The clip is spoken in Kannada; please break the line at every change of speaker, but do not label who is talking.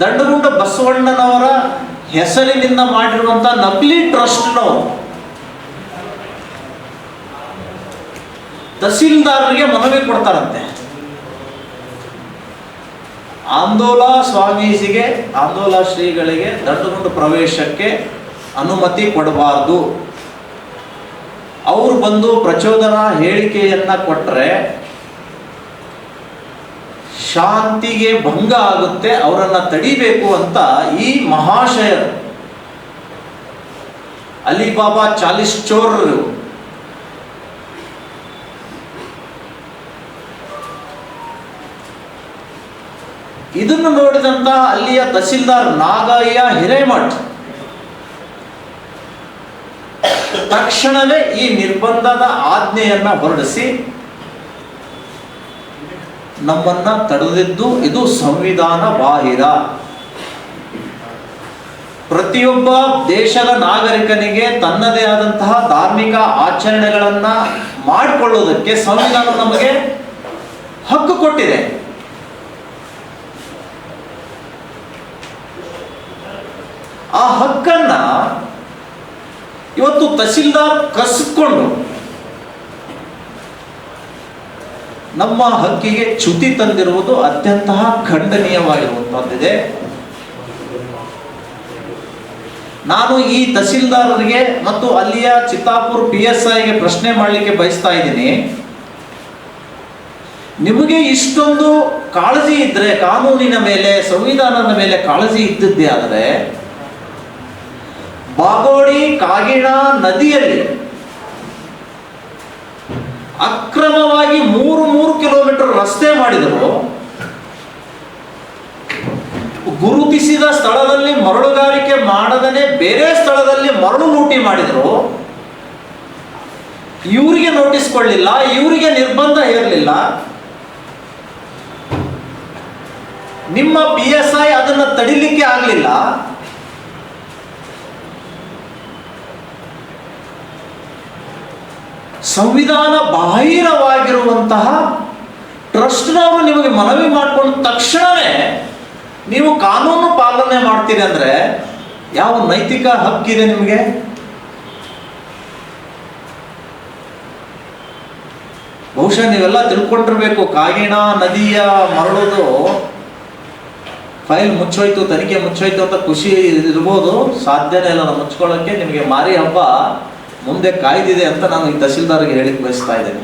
ದಂಡಗುಂಡ ಬಸವಣ್ಣನವರ ಹೆಸರಿನಿಂದ ಮಾಡಿರುವಂತ ನಕಲಿ ಟ್ರಸ್ಟ್ನವರು ತಹಸೀಲ್ದಾರರಿಗೆ ಮನವಿ ಕೊಡ್ತಾರಂತೆ. ಆಂದೋಲ ಸ್ವಾಮೀಜಿಗೆ, ಆಂದೋಲ ಶ್ರೀಗಳಿಗೆ ದಂಡಗುಂಡ ಪ್ರವೇಶಕ್ಕೆ ಅನುಮತಿ ಕೊಡಬಾರದು. ಅವರು ಬಂದು ಪ್ರಚೋದನಾ ಹೇಳಿಕೆಯನ್ನ ಕೊಟ್ಟರೆ ಶಾಂತಿಗೆ ಭಂಗ ಆಗುತ್ತೆ, ಅವರನ್ನ ತಡಿಬೇಕು ಅಂತ ಈ ಮಹಾಶಯರು. ಅಲಿಬಾಬಾ ಚಾಲಿಸ್ ಚೋರರು ಇದನ್ನು ನೋಡಿದಂತ ಅಲ್ಲಿಯ ತಹಸೀಲ್ದಾರ್ ನಾಗಯ್ಯ ಹಿರೇಮಠ್. ತಕ್ಷಣವೇ ಈ ನಿರ್ಬಂಧದ ಆಜ್ಞೆಯನ್ನ ಹೊರಡಿಸಿ ನಮ್ಮನ್ನ ತಡೆದಿದ್ದು ಇದು ಸಂವಿಧಾನ ಬಾಹಿರ. ಪ್ರತಿಯೊಬ್ಬ ದೇಶದ ನಾಗರಿಕನಿಗೆ ತನ್ನದೇ ಆದಂತಹ ಧಾರ್ಮಿಕ ಆಚರಣೆಗಳನ್ನು ಮಾಡಿಕೊಳ್ಳುವುದಕ್ಕೆ ಸಂವಿಧಾನ ನಮಗೆ ಹಕ್ಕು ಕೊಟ್ಟಿದೆ. ಆ ಹಕ್ಕನ್ನ ಇವತ್ತು ತಹಸೀಲ್ದಾರ್ ಕಸಿಕೊಂಡು ನಮ್ಮ ಹಕ್ಕಿಗೆ ಚ್ಯುತಿ ತಂದಿರುವುದು ಅತ್ಯಂತ ಖಂಡನೀಯವಾಗಿರುವಂತಹದ್ದಿದೆ. ನಾನು ಈ ತಹಸೀಲ್ದಾರರಿಗೆ ಮತ್ತು ಅಲ್ಲಿಯ ಚಿತ್ತಾಪುರ್ ಪಿ ಎಸ್ ಐಗೆ ಪ್ರಶ್ನೆ ಮಾಡಲಿಕ್ಕೆ ಬಯಸ್ತಾ ಇದ್ದೀನಿ. ನಿಮಗೆ ಇಷ್ಟೊಂದು ಕಾಳಜಿ ಇದ್ರೆ, ಕಾನೂನಿನ ಮೇಲೆ, ಸಂವಿಧಾನದ ಮೇಲೆ ಕಾಳಜಿ ಇದ್ದದ್ದೇ ಆದರೆ, ಬಾಗೋಡಿ, ಕಾಗಿಣ ನದಿಯಲ್ಲಿ ಅಕ್ರಮವಾಗಿ ಮೂರು ಮೂರು ಕಿಲೋಮೀಟರ್ ರಸ್ತೆ ಮಾಡಿದರು. ಗುರುತಿಸಿದ ಸ್ಥಳದಲ್ಲಿ ಮರಳುಗಾರಿಕೆ ಮಾಡದನೆ ಬೇರೆ ಸ್ಥಳದಲ್ಲಿ ಮರಳು ಲೂಟಿ ಮಾಡಿದರು. ಇವರಿಗೆ ನೋಟಿಸ್ ಕೊಡಲಿಲ್ಲ, ಇವರಿಗೆ ನಿರ್ಬಂಧ ಇರಲಿಲ್ಲ ನಿಮ್ಮ ಪಿ ಎಸ್ ಐ ಅದನ್ನ ತಡಿಲಿಕ್ಕೆ ಆಗಲಿಲ್ಲ. ಸಂವಿಧಾನ ಬಾಹಿರವಾಗಿರುವಂತಹ ಟ್ರಸ್ಟ್ನವರು ನಿಮಗೆ ಮನವಿ ಮಾಡಿಕೊಂಡ ತಕ್ಷಣವೇ ನೀವು ಕಾನೂನು ಪಾಲನೆ ಮಾಡ್ತೀರಿ ಅಂದ್ರೆ ಯಾವ ನೈತಿಕ ಹಕ್ಕಿದೆ ನಿಮಗೆ? ಬಹುಶಃ ನೀವೆಲ್ಲ ತಿಳ್ಕೊಂಡಿರ್ಬೇಕು, ಕಾಗಿಣ ನದಿಯ ಮರಳೋದು ಫೈಲ್ ಮುಚ್ಚೋಯ್ತು, ತನಿಖೆ ಮುಚ್ಚೋಯ್ತು ಅಂತ ಖುಷಿ ಇರ್ಬೋದು, ಸಾಧ್ಯನೇ ಇಲ್ಲ ಮುಚ್ಕೊಳ್ಳೋಕ್ಕೆ ನಿಮಗೆ ಮಾರಿ ಹಬ್ಬ. ಮುಂದೆ ಕಾಯ್ದಿದೆ ಅಂತ ನಾನು ಈ ತಹಸೀಲ್ದಾರ್ಗೆ ಹೇಳಿಕ್ ಬಯಸ್ತಾ ಇದ್ದೇನೆ.